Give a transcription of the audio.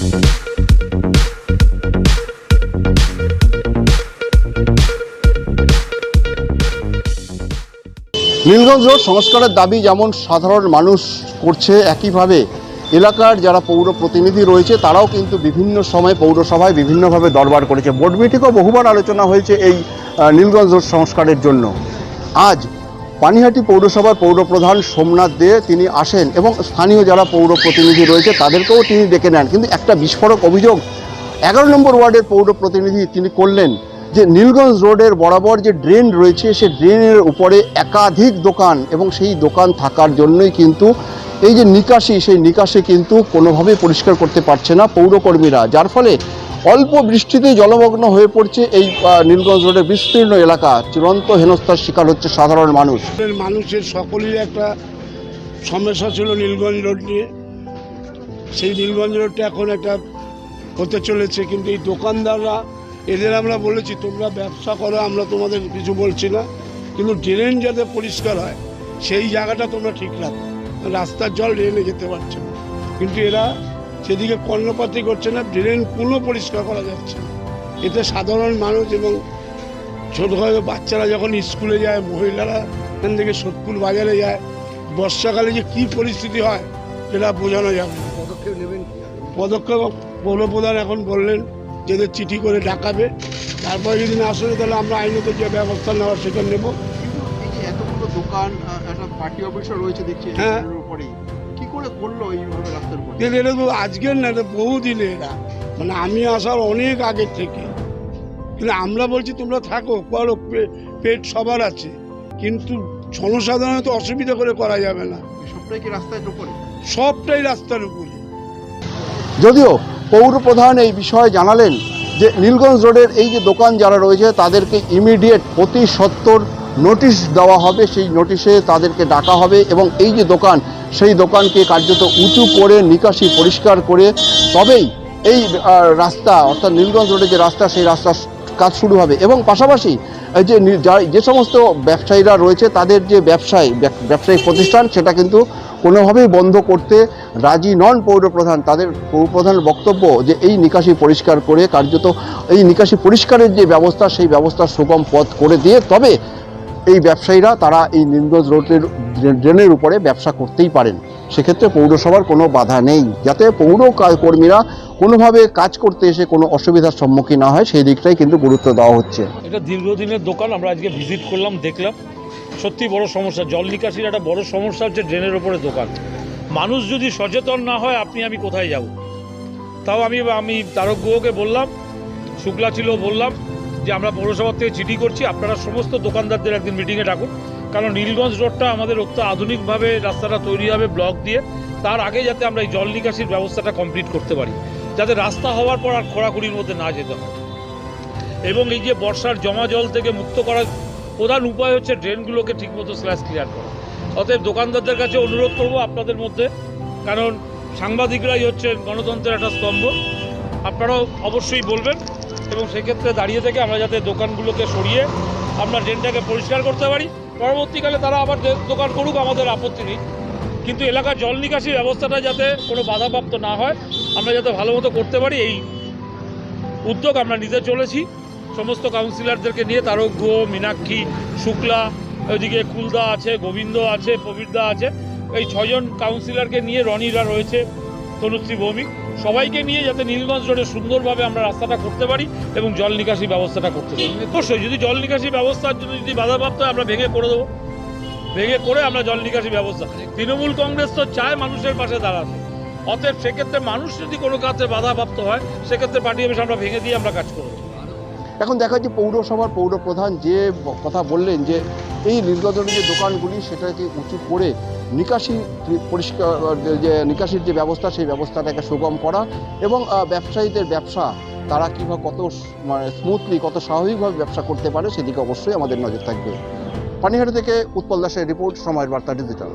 নীলগঞ্জ সংস্কারের দাবি যেমন সাধারণ মানুষ করছে একইভাবে এলাকার যারা পৌর প্রতিনিধি রয়েছে, তারাও কিন্তু বিভিন্ন সময় পৌরসভায় বিভিন্নভাবে দরবার করেছে। বোর্ড মিটিংও বহুবার আলোচনা হয়েছে এই নীলগঞ্জ সংস্কারের জন্য। আজ পানিহাটি পৌরসভার পৌরপ্রধান সোমনাথ দে তিনি আসেন এবং স্থানীয় যারা পৌর প্রতিনিধি রয়েছে তাদেরকেও তিনি ডেকে নেন। কিন্তু একটা বিস্ফোরক অভিযোগ, এগারো নম্বর ওয়ার্ডের পৌর প্রতিনিধি তিনি করলেন যে নীলগঞ্জ রোডের বরাবর যে ড্রেন রয়েছে, সে ড্রেনের উপরে একাধিক দোকান এবং সেই দোকান থাকার জন্যই কিন্তু এই যে নিকাশি, সেই নিকাশি কিন্তু কোনোভাবেই পরিষ্কার করতে পারছে না পৌরকর্মীরা। যার ফলে অল্প বৃষ্টিতেই জলমগ্ন হয়ে পড়ছে এই নীলগঞ্জ রোডের বিস্তীর্ণ এলাকা। চূড়ান্ত হেনস্থার শিকার হচ্ছে সাধারণ মানুষ। মানুষের সকলেরই একটা সমস্যা ছিল নীলগঞ্জ রোড নিয়ে। সেই নীলগঞ্জ রোডটা এখন একটা হতে চলেছে, কিন্তু এই দোকানদাররা, এদের আমরা বলেছি, তোমরা ব্যবসা করো, আমরা তোমাদের কিছু বলছি না। কিন্তু ড্রেন যাতে পরিষ্কার হয়, সেই জায়গাটা তোমরা ঠিক রাখো। রাস্তার জল ড্রেনে যেতে পারছে না। কিন্তু এরা সেদিকে কর্ণপাতি করছে না ড্রেন কোনো পরিষ্কার করা যাচ্ছে না। এতে সাধারণ মানুষ এবং ছোটোখাটো বাচ্চারা যখন স্কুলে যায় মহিলারা এখান থেকে সোদপুর বাজারে যায় বর্ষাকালে যে কী পরিস্থিতি হয় সেটা বোঝানো যাবে। পদক্ষেপ নেবেন পদক্ষেপ পৌরপ্রধান এখন বললেন যে এদের চিঠি করে ডাকাবে। তারপরে যদি না আসলে তাহলে আমরা আইনত যে ব্যবস্থা নেওয়ার সেটা নেব। এতগুলো দোকান একটা পার্টি অফিসও রয়েছে দেখছি হ্যাঁ। করে করল এইভাবে রাস্তার উপরে? কিন্তু এটা তো আজকের না এটা বহুদিনে এরা মানে আমি আসার অনেক আগের থেকে। কিন্তু আমরা বলছি তোমরা থাকো করো পেট সবার আছে। কিন্তু জনসাধারণের তো অসুবিধা করে করা যাবে না। সবটাই কি রাস্তায় উপরে? সবটাই রাস্তার উপরে। যদিও পৌর প্রধান এই বিষয়ে জানালেন যে নীলগঞ্জ রোডের এই যে দোকান যারা রয়েছে তাদেরকে ইমিডিয়েট অতি সত্তর নোটিশ দেওয়া হবে, সেই নোটিশে তাদেরকে ডাকা হবে এবং এই যে দোকান, সেই দোকানকে কার্যত উঁচু করে নিকাশি পরিষ্কার করে তবেই এই রাস্তা, অর্থাৎ নীলগঞ্জ রোডের যে রাস্তা, সেই রাস্তার কাজ শুরু হবে এবং পাশাপাশি যে যে সমস্ত ব্যবসায়ীরা রয়েছে, তাদের যে ব্যবসায়ী, ব্যব- ব্যবসায়িক প্রতিষ্ঠান, সেটা কিন্তু কোনোভাবেই বন্ধ করতে রাজি নন পৌরপ্রধান। তাদের পৌরপ্রধানের বক্তব্য যে এই নিকাশি পরিষ্কার করে কার্যত এই নিকাশি পরিষ্কারের যে ব্যবস্থা, সেই ব্যবস্থা সুগম পথ করে দিয়ে তবে এই ব্যবসায়ীরা তারা এই নীলগঞ্জ রোডের ড্রেনের উপরে ব্যবসা করতেই পারেন। সেক্ষেত্রে পৌরসভার কোনো বাধা নেই। যাতে পৌর কর্মীরা কোনোভাবে কাজ করতে এসে কোনো অসুবিধার সম্মুখীন না হয়, সেই দিকটাই কিন্তু গুরুত্ব দেওয়া হচ্ছে। এটা দীর্ঘদিনের দোকান, আমরা আজকে ভিজিট করলাম, দেখলাম। সত্যি বড় সমস্যা। জল নিকাশির একটা বড় সমস্যা হচ্ছে ড্রেনের ওপরে দোকান। মানুষ যদি সচেতন না হয়, আপনি, আমি কোথায় যাব? তাও আমি আমি তারক গুহকে বললাম শুক্লা ছিল বললাম যে আমরা পৌরসভার থেকে চিঠি করছি, আপনারা সমস্ত দোকানদারদের একদিন মিটিংয়ে ডাকুন। কারণ নীলগঞ্জ রোডটা আমাদের অত্য আধুনিকভাবে রাস্তাটা তৈরি হবে ব্লক দিয়ে। তার আগে যাতে আমরা এই জল নিকাশির ব্যবস্থাটা কমপ্লিট করতে পারি, যাতে রাস্তা হওয়ার পর আর খোঁড়াখুড়ির মধ্যে না যেতে হয়। এবং এই যে বর্ষার জমা জল থেকে মুক্ত করার প্রধান উপায় হচ্ছে ড্রেনগুলোকে ঠিকমতো স্ল্যাশ ক্লিয়ার করা। অতএব দোকানদারদের কাছে অনুরোধ করব আপনাদের মধ্যে, কারণ সাংবাদিকরাই হচ্ছে গণতন্ত্রের একটা স্তম্ভ। আপনারাও অবশ্যই বলবেন এবং সেক্ষেত্রে দাঁড়িয়ে থেকে আমরা যাতে দোকানগুলোকে সরিয়ে আমরা ড্রেনটাকে পরিষ্কার করতে পারি। পরবর্তীকালে তারা আবার দোকান করুক, আমাদের আপত্তি নেই। কিন্তু এলাকার জল নিকাশি ব্যবস্থাটা যাতে কোনো বাধাপ্রাপ্ত না হয়, আমরা যাতে ভালো মতো করতে পারি, এই উদ্যোগ আমরা নিতে চলেছি। সমস্ত কাউন্সিলরদেরকে নিয়ে তারক গুহ মীনাক্ষী, শুক্লা ওইদিকে কুলদা আছে, গোবিন্দ আছে, প্রবীরদা আছে। এই ছজন কাউন্সিলরকে নিয়ে রনিরা রয়েছে। তনুশ্রী ভৌমিক সবাইকে নিয়ে যাতে নীলগঞ্জ রোডে সুন্দরভাবে আমরা রাস্তাটা করতে পারি এবং জল নিকাশি ব্যবস্থাটা করতে পারি। অবশ্যই যদি জল নিকাশি ব্যবস্থার জন্য যদি বাধাপ্রাপ্ত হয় আমরা ভেঙে করে দেবো। ভেঙে করে আমরা জল নিকাশি ব্যবস্থা তৃণমূল কংগ্রেস তো চায় মানুষের পাশে দাঁড়াতে। অতএব সেক্ষেত্রে মানুষ যদি কোনো কাজে বাধাপ্রাপ্ত হয় সেক্ষেত্রে পার্টি অফিস আমরা ভেঙে দিয়ে আমরা কাজ করব। এখন দেখা যে পৌরসভার পৌর প্রধান যে কথা বললেন যে এই নীলগঞ্জের যে দোকানগুলি, সেটাকে উঁচু করে নিকাশি পরিষ্কার, যে নিকাশির যে ব্যবস্থা, সেই ব্যবস্থাটাকে সুগম করা এবং ব্যবসায়ীদের ব্যবসা, তারা কীভাবে কত মানে স্মুথলি কত স্বাভাবিকভাবে ব্যবসা করতে পারে, সেদিকে অবশ্যই আমাদের নজর থাকবে। পানিহাটি থেকে উৎপল দাসের রিপোর্ট, সময়ের বার্তা ডিজিটাল।